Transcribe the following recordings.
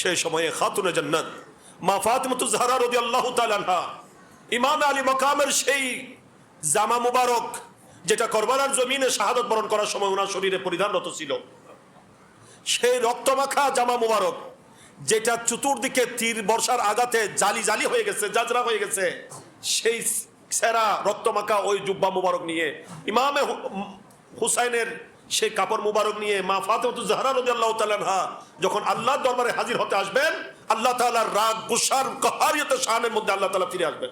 সেই সময়ে খাতুনে জান্নাত, মা ফাতিমাতু জাহরা রাদিয়াল্লাহু তাআলা আনহা, ইমাম আলী মাকামের সেই জামা মুবারক, যেটা করবালার জমিনে শাহাদত বরণ করার সময় ওনার শরীরে পরিধানরত ছিল। সেই রক্তমাখা জামা মুবারক, যেটা চতুর্দিকে তীর বর্ষার আঘাতে জালি জালি হয়ে গেছে, জাজরা হয়ে গেছে, সেই সেরা রক্তমাখা ওই জুব্বা মুবারক নিয়ে ইমামে হুসাইনের সেই কাপড় মুবারক নিয়ে মা ফাতেমাতু জাহরা রাদিয়াল্লাহু তাআলা আনহা যখন আল্লাহর দরবারে হাজির হতে আসবেন, আল্লাহ তাআলার রাগ গুসার কাহারিয়ত শানের মধ্যে আল্লাহ তাআলা ফিরে আসবেন।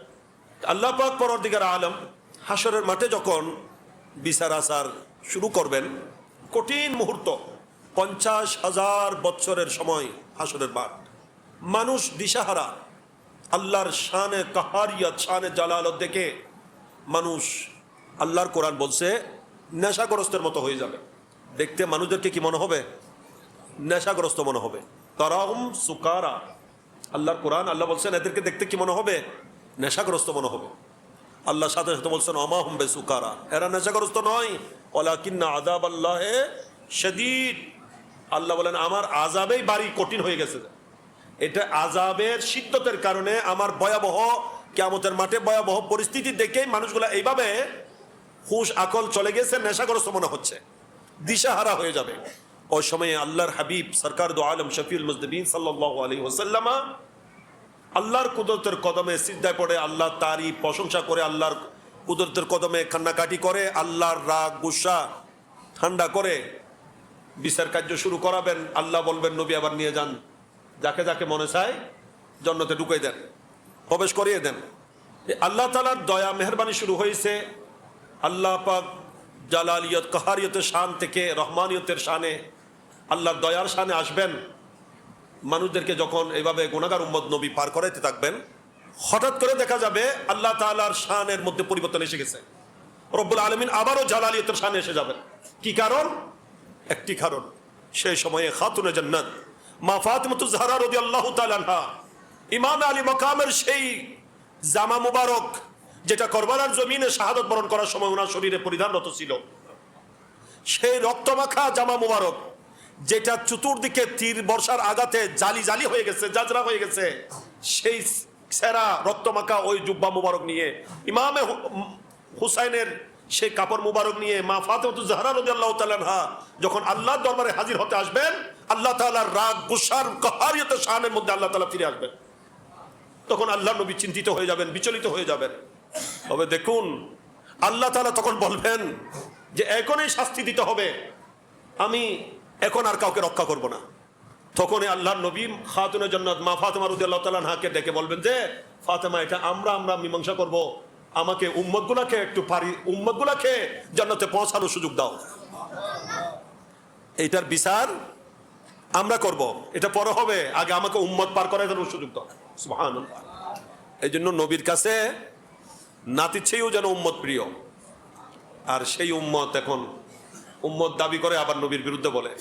আল্লাহ পাক পরদিগার আলম হাসরের মাঠে যখন বিচার আচার শুরু করবেন, কঠিন মুহূর্ত, পঞ্চাশ হাজার বছরের সময় হাসরের মাঠ। মানুষ দিশাহারা, আল্লাহর শানে, কাহারিয়াত, শানে জালালত দেখে মানুষ আল্লাহর কোরআন বলছে নেশাগ্রস্তের মতো হয়ে যাবে। দেখতে মানুষদেরকে কি মনে হবে? নেশাগ্রস্ত মনে হবে। তারাহুম সুকারা। আল্লাহর কোরআন, আল্লাহ বলছেন, এদেরকে দেখতে কি মনে হবে? নেশাগ্রস্ত মনে হবে। আল্লাহ সাথে সাথে বলছেন অমা হুম সুকারা এরা নেশাগ্রস্ত নয়। ওলা কিন্না আদাব আল্লাহ শদীদ। আল্লাহ বলেন, আমার আজাবেই বাড়ি কঠিন হয়ে গেছে। এটা আজাবের সিদ্ধতের কারণে আমার ভয়াবহ কেমতের মাঠে ভয়াবহ পরিস্থিতি দেখে মানুষগুলা এইভাবে হুশ আকল চলে গেছে, নেশাগ্রস্ত মনে হচ্ছে। দিশাহারা হয়ে যাবে। ওই সময়ে আল্লাহর হাবিব, সরকার দো আলম, শফিউল মুজদিন সাল্লাহ আলী ওসাল্লামা আল্লাহর কুদরতের কদমে সিদ্ধায় পড়ে, আল্লাহ তারই প্রশংসা করে, আল্লাহর কুদরতের কদমে কান্নাকাটি করে, আল্লাহর রাগ, গুসা ঠান্ডা করে বিচার কার্য শুরু করাবেন। আল্লাহ বলবেন, নবী, আবার নিয়ে যান। যাকে যাকে মনে চায়, জন্নতে ঢুকিয়ে দেন, প্রবেশ করিয়ে দেন। আল্লাহ তালার দয়া, মেহরবানি শুরু হয়েছে। আল্লাহ পাক জালালিয়ত, কাহারিয়তের শান থেকে, রহমানিয়তের শানে, আল্লাহর দয়ার শানে আসবেন। মানুষদেরকে যখন এইভাবে গুণাগার উম্মদ নবী পার করাইতে থাকবেন, হঠাৎ করে দেখা যাবে আল্লাহ তালার শানের মধ্যে পরিবর্তন এসে গেছে। রব্বুল আলমিন আবারও জালালিয়তের শানে এসে যাবেন। কি কারণ? একটি কারণ। সেই সময়ে খাতুনে জান্নাত, মা ফাতিমাতু জাহরা রাদিয়াল্লাহু তাআলা আনহা, ইমাম আলী মাকামের সেই জামা মুবারক যেটা করবালার জমিনে শাহাদত বরণ করার সময় ওনার শরীরে পরিধানরত ছিল। সেই রক্তমাখা জামা মুবারক, যেটা চতুর্দিকে তীর বর্ষার আঘাতে জালি জালি হয়ে গেছে, জাজরা হয়ে গেছে, সেই সেরা রক্তমাখা ওই জুব্বা মুবারক নিয়ে, ইমামে হুসাইনের সেই কাপড় মুবারক নিয়ে, মা ফাতেমাতু জাহরা রাদিয়াল্লাহু তাআলা আনহা যখন আল্লাহর দরবারে হাজির হতে আসবেন, আল্লাহ তাআলার রাগ, গুসার কাহারিয়ত শানের মধ্যে আল্লাহ তাআলা ফিরে আসবেন। তখন আল্লাহ নবী চিন্তিত হয়ে যাবেন, বিচলিত হয়ে যাবেন। তবে দেখুন, আল্লাহ তাআলা তখন বলবেন যে এখনই শাস্তি দিতে হবে। আমি এখন আর কাউকে রক্ষা করব না। তখন আল্লাহ নবী খাতুনের জন্নত মা ফাতেমা রুদি আল্লাহ তালাহাকে ডেকে বলবেন যে, ফাতেমা, এটা আমরা আমরা মীমাংসা করব। আমাকে উম্মতগুলাকে একটু পারি, উম্মতগুলাকে জান্নাতে পৌঁছানোর সুযোগ দাও। এইটার বিচার আমরা করব। এটা পরে হবে। আগে আমাকে উম্মত পার করার জন্য সুযোগ দাও। এই জন্য নবীর কাছে নাতির চেয়েও যেন উম্মত প্রিয়। আর সেই উম্মত এখন উম্মত দাবি করে, আবার নবীর বিরুদ্ধে বলে।